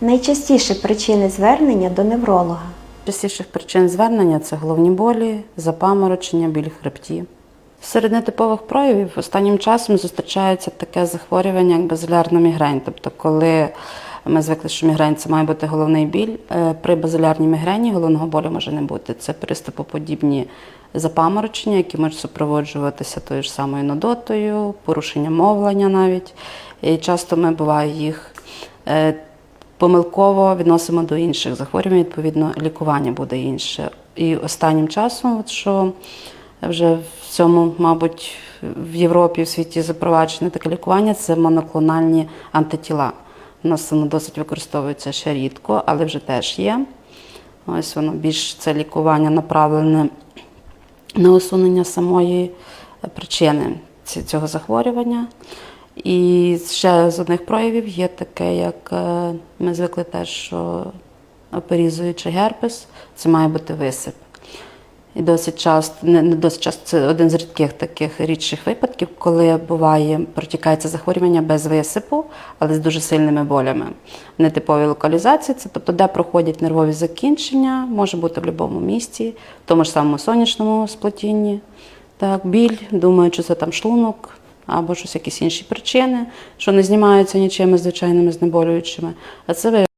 Найчастіші причини звернення до невролога. Частіших причин звернення це головні болі, запаморочення, біль хребті. Серед нетипових проявів останнім часом зустрічається таке захворювання, як базилярна мігрень. Тобто, коли ми звикли, що мігрень це має бути головний біль, е, при базилярній мігрені головного болю може не бути. Це приступоподібні запаморочення, які можуть супроводжуватися тою ж самою нудотою, порушенням мовлення навіть. І часто ми буває їх е, помилково відносимо до інших захворювань, відповідно, лікування буде інше. І останнім часом, от що вже в цьому, мабуть, в Європі, в світі запроваджене таке лікування, це моноклональні антитіла. У нас воно досить використовується ще рідко, але вже теж є. Ось воно більш це лікування направлене на усунення самої причини цього захворювання. І ще з одних проявів є таке, як е, ми звикли теж, що оперізуючи герпес, це має бути висип. І досить часто, не, досить часто, це один з рідких таких рідших випадків, коли буває, протікається захворювання без висипу, але з дуже сильними болями. В нетиповій локалізації, це тобто, де проходять нервові закінчення, може бути в будь-якому місці, в тому ж самому сонячному сплетінні. Так, біль, думаю, що це там шлунок або щось якісь інші причини, що не знімаються нічими звичайними знеболюючими. А це